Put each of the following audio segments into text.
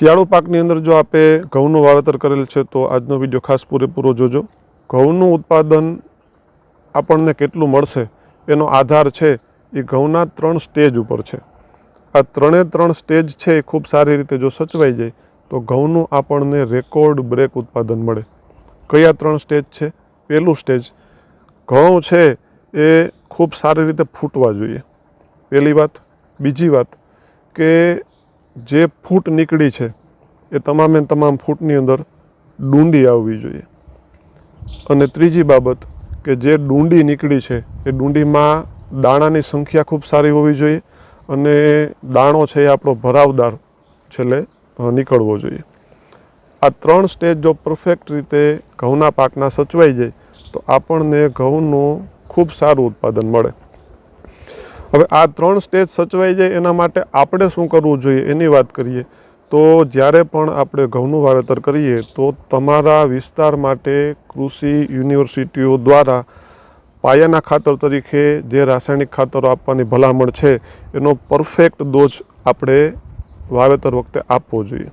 શિયાળુ પાકની અંદર જો આપે ઘઉંનું વાવેતર કરેલ છે, તો આજનો વીડિયો ખાસ પૂરેપૂરો જોજો. ઘઉંનું ઉત્પાદન આપણને કેટલું મળશે એનો આધાર છે, એ ઘઉંના ત્રણ સ્ટેજ ઉપર છે. આ ત્રણે ત્રણ સ્ટેજ છે, એ ખૂબ સારી રીતે જો સચવાઈ જાય, તો ઘઉંનું આપણને રેકોર્ડ બ્રેક ઉત્પાદન મળે. કયા ત્રણ સ્ટેજ છે? પહેલું સ્ટેજ, ઘઉં છે, એ ખૂબ સારી રીતે ફૂટવા જોઈએ. પહેલી વાત. બીજી વાત કે જે ફૂટ નીકળી છે, એ તમામે તમામ ફૂટની અંદર ડુંડી આવવી જોઈએ. અને ત્રીજી બાબત કે જે ડુંડી નીકળી છે, એ ડુંડીમાં દાણાની સંખ્યા ખૂબ સારી હોવી જોઈએ અને દાણો છે એ આપણો ભરાવદાર છેલ્લે નીકળવો જોઈએ. આ ત્રણ સ્ટેજ જો પરફેક્ટ રીતે ઘઉંના પાકના સચવાઈ જાય, તો આપણને ઘઉંનું ખૂબ સારું ઉત્પાદન મળે. હવે આ ત્રણ સ્ટેજ સચવાઈ જાય એના માટે આપણે શું કરવું જોઈએ એની વાત કરીએ. તો જ્યારે પણ આપણે ઘઉંનું વાવેતર કરીએ, તો તમારા વિસ્તાર માટે કૃષિ યુનિવર્સિટીઓ દ્વારા પાયાના ખાતર તરીકે જે રાસાયણિક ખાતરો આપવાની ભલામણ છે, એનો પરફેક્ટ ડોઝ આપણે વાવેતર વખતે આપવો જોઈએ.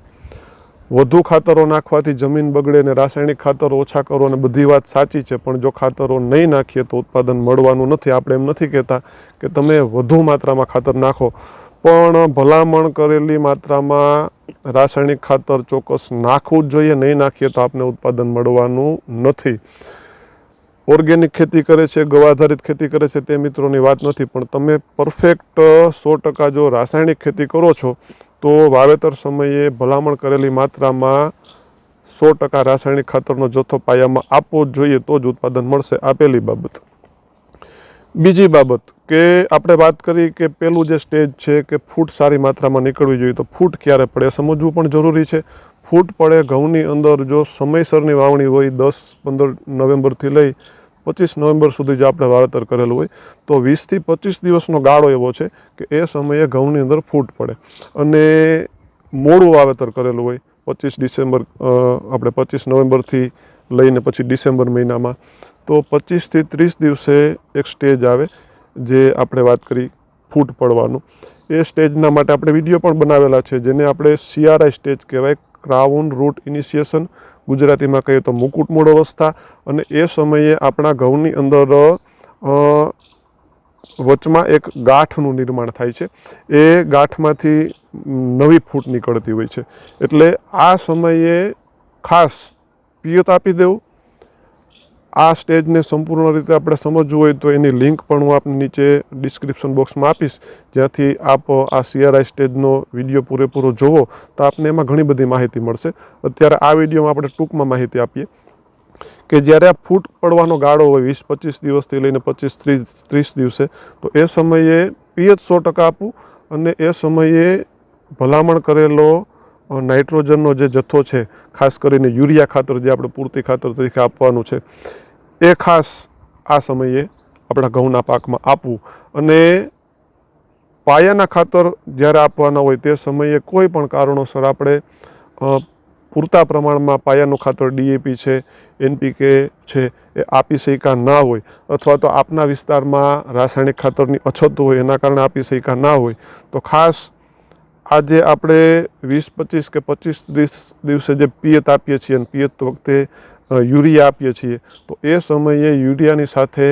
વધુ ખાતરો નાખવાથી જમીન બગડે ને રાસાયણિક ખાતરો ઓછા કરો અને બધી વાત સાચી છે, પણ જો ખાતરો નહીં નાખીએ તો ઉત્પાદન મળવાનું નથી. આપણે એમ નથી કહેતા કે તમે વધુ માત્રામાં ખાતર નાખો. પણ ભલામણ કરેલી માત્રામાં રાસાયણિક ખાતર ચોક્કસ નાખવું જ જોઈએ. નહીં નાખીએ તો આપને ઉત્પાદન મળવાનું નથી. ઓર્ગેનિક ખેતી કરે છે ગૌ આધારિત ખેતી કરે છે, તે મિત્રોની વાત નથી. પણ તમે પરફેક્ટ સો ટકા જો રાસાયણિક ખેતી કરો છો તો વાવેતર સમયે ભલામણ કરેલી માત્રામાં સો ટકા રાસાયણિક ખાતરનો જથ્થો પાયામાં આપવો જ જોઈએ તો જ ઉત્પાદન મળશે. આ પહેલી બાબત. બીજી બાબત કે આપણે વાત કરી કે પેલું જે સ્ટેજ છે કે ફૂટ સારી માત્રામાં નીકળવી જોઈએ તો ફૂટ ક્યારે પડે સમજવું પણ જરૂરી છે. ફૂટ પડે ઘઉંની અંદર જો સમયસરની વાવણી હોય દસ પંદર નવેમ્બરથી લઈ પચીસ નવેમ્બર સુધી જો આપણે વાવેતર કરેલું હોય, તો વીસથી પચીસ દિવસનો ગાળો એવો છે કે એ સમયે ઘઉંની અંદર ફૂટ પડે. અને મોડું વાવેતર કરેલું હોય, પચીસ ડિસેમ્બર આપણે પચીસ નવેમ્બરથી લઈને પછી ડિસેમ્બર મહિનામાં, તો પચીસથી ત્રીસ દિવસે એક સ્ટેજ આવે જે આપણે વાત કરી ફૂટ પડવાનું. એ સ્ટેજના માટે આપણે વીડિયો પણ બનાવેલા છે, જેને આપણે સીઆરઆઈ સ્ટેજ કહેવાય ક્રાઉન રૂટ ઇનિશિએશન ગુજરાતીમાં કહીએ તો મુકુટ મૂળ અવસ્થા અને એ સમયે આપણા ઘઉંની અંદર વચમાં એક ગાંઠનું નિર્માણ થાય છે. એ ગાંઠમાંથી નવી ફૂટ નીકળતી હોય છે. એટલે આ સમયે ખાસ પિયત આપી દેવું. આ સ્ટેજને સંપૂર્ણ રીતે આપણે સમજવું હોય તો એની લિંક પણ હું આપને નીચે ડિસ્ક્રિપ્શન બોક્સમાં આપીશ. જ્યાંથી આપ આ સીઆરઆઈ સ્ટેજનો વીડિયો પૂરેપૂરો જોવો, તો આપને એમાં ઘણી બધી માહિતી મળશે. અત્યારે આ વિડીયોમાં આપણે ટૂંકમાં માહિતી આપીએ કે જ્યારે આ ફૂટ પડવાનો ગાળો હોય વીસ પચીસ દિવસથી લઈને પચીસ ત્રીસ ત્રીસ દિવસે, તો એ સમયે પીએચ સો ટકા આપવું અને એ સમયે ભલામણ કરેલો નાઇટ્રોજનનો જે જથ્થો છે, ખાસ કરીને યુરિયા ખાતર જે આપણે પૂરતી ખાતર તરીકે આપવાનું છે એ ખાસ આ સમયે આપણા ઘઉંના પાકમાં આપવું. અને પાયાના ખાતર જ્યારે આપવાના હોય તે સમયે કોઈ પણ કારણોસર આપણે પૂરતા પ્રમાણમાં પાયાનું ખાતર ડીએપી છે, એનપીકે છે, એ આપી શકા ના હોય અથવા તો આપના વિસ્તારમાં રાસાયણિક ખાતરની અછત હોય એના કારણે આપી શક્યા ના હોય, તો ખાસ આજે આપણે વીસ પચીસ કે પચીસ દિવસ દિવસે જે પિયત આપીએ છીએ અને પિયત વખતે યુરિયા આપીએ છીએ. તો એ સમયે યુરિયાની સાથે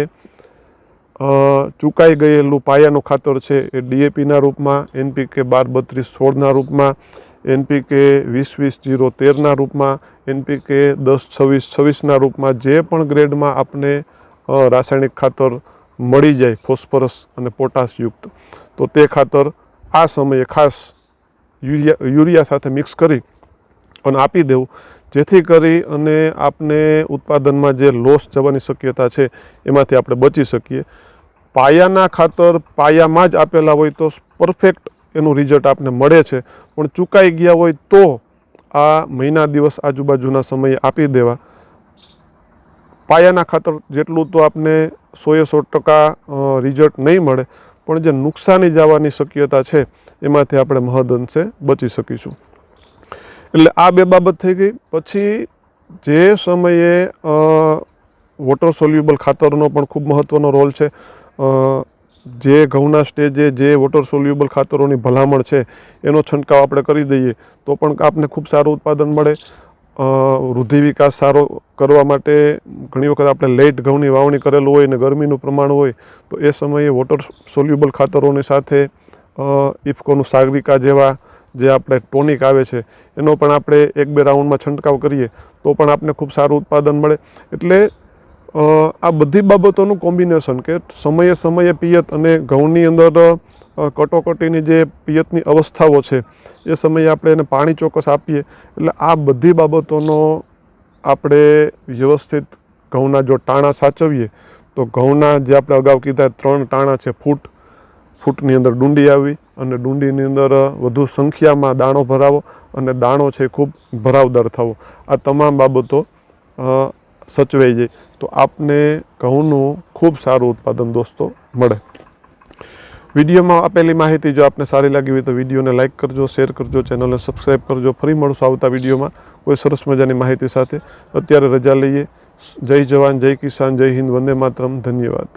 ચૂકાઈ ગયેલું પાયાનું ખાતર છે એ ડીએપીના રૂપમાં એનપીકે બાર બત્રીસ સોળના રૂપમાં એનપીકે વીસ વીસ જીરો તેરના રૂપમાં એનપીકે દસ છવ્વીસ છવ્વીસના રૂપમાં જે પણ ગ્રેડમાં આપને રાસાયણિક ખાતર મળી જાય ફોસ્ફરસ અને પોટાશયુક્ત તો તે ખાતર આ સમયે ખાસ યુરિયા યુરિયા સાથે મિક્સ કરી અને આપી દેવું. જેથી કરી અને આપને ઉત્પાદનમાં જે લોસ જવાની શક્યતા છે, એમાંથી આપણે બચી શકીએ. પાયાના ખાતર પાયામાં જ આપેલા હોય તો પરફેક્ટ એનું રિઝલ્ટ આપને મળે છે. પણ ચૂકાઈ ગયા હોય તો આ મહિના દિવસ આજુબાજુના સમયે આપી દેવા. પાયાના ખાતર જેટલું તો આપને સોએ સો ટકા રિઝલ્ટ નહીં મળે, પણ જે નુકસાની જવાની શક્યતા છે, એમાંથી આપણે મહદઅંશે બચી શકીશું. એટલે આ બે બાબત થઈ ગઈ. પછી જે સમયે વોટર સોલ્યુબલ ખાતરનો પણ ખૂબ મહત્ત્વનો રોલ છે. જે ઘઉંના સ્ટેજે જે વોટર સોલ્યુબલ ખાતરોની ભલામણ છે, એનો છંટકાવ આપણે કરી દઈએ તો પણ આપને ખૂબ સારું ઉત્પાદન મળે. વૃદ્ધિ વિકાસ સારો કરવા માટે ઘણી વખત આપણે લેટ ઘઉંની વાવણી કરેલું હોય ને ગરમીનું પ્રમાણ હોય, તો એ સમયે વોટર સોલ્યુબલ ખાતરોની સાથે ઇફકોનું સાગરિકા જેવા જે આપણે ટોનિક આવે છે, એનો પણ આપણે એક બે રાઉન્ડમાં છંટકાવ કરીએ, તો પણ આપણે ખૂબ સારું ઉત્પાદન મળે. એટલે આ બધી બાબતોનું કોમ્બિનેશન કે સમયે સમયે પિયત અને ઘઉંની અંદર કટોકટીની જે પિયતની અવસ્થાઓ છે, એ સમયે આપણે એને પાણી ચોક્કસ આપીએ. એટલે આ બધી બાબતોનો આપણે વ્યવસ્થિત ઘઉંના જો ટાણા સાચવીએ, તો ઘઉંના જે આપણે અગાઉ કીધા ત્રણ ટાણા છે ફૂટ ફૂટની અંદર ડુંડી આવી અને ડુંડીની અંદર વધુ સંખ્યામાં દાણો ભરાવો અને દાણો છે ખૂબ ભરાવદાર થવો. આ તમામ બાબતો સચવાઈ જાય. તો આપને ઘઉંનું ખૂબ સારું ઉત્પાદન દોસ્તો મળે. વિડીયોમાં આપેલી માહિતી જો આપને સારી લાગી હોય તો વિડીયોને લાઇક કરજો, શેર કરજો, ચેનલને સબસ્ક્રાઈબ કરજો. ફરી મળશું આવતા વિડીયોમાં કોઈ સરસ મજાની માહિતી સાથે. અત્યારે રજા લઈએ. જય જવાન, જય કિસાન, જય હિન્દ, વંદે માતરમ. ધન્યવાદ.